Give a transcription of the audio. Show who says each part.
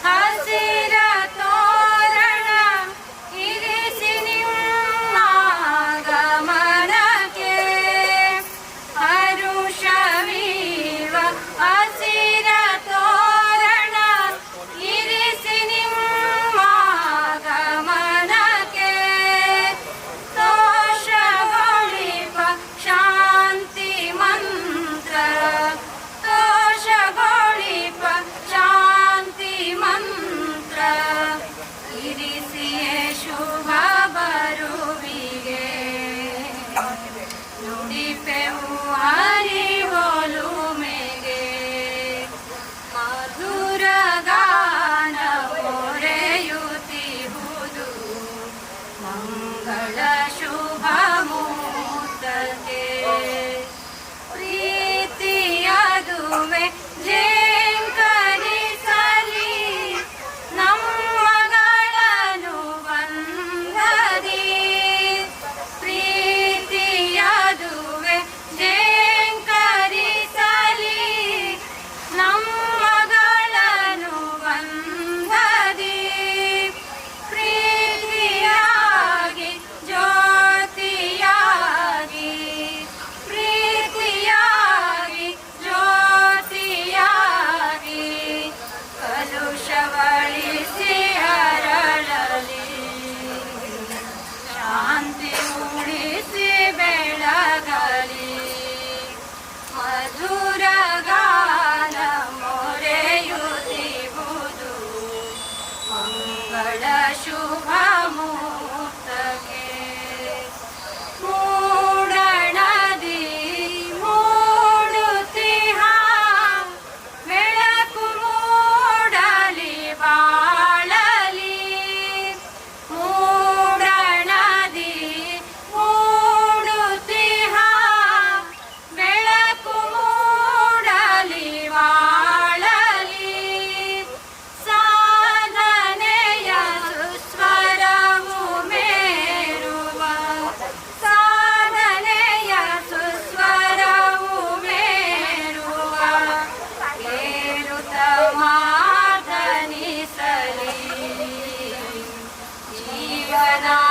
Speaker 1: 小 Vad Shubha Yeah, now.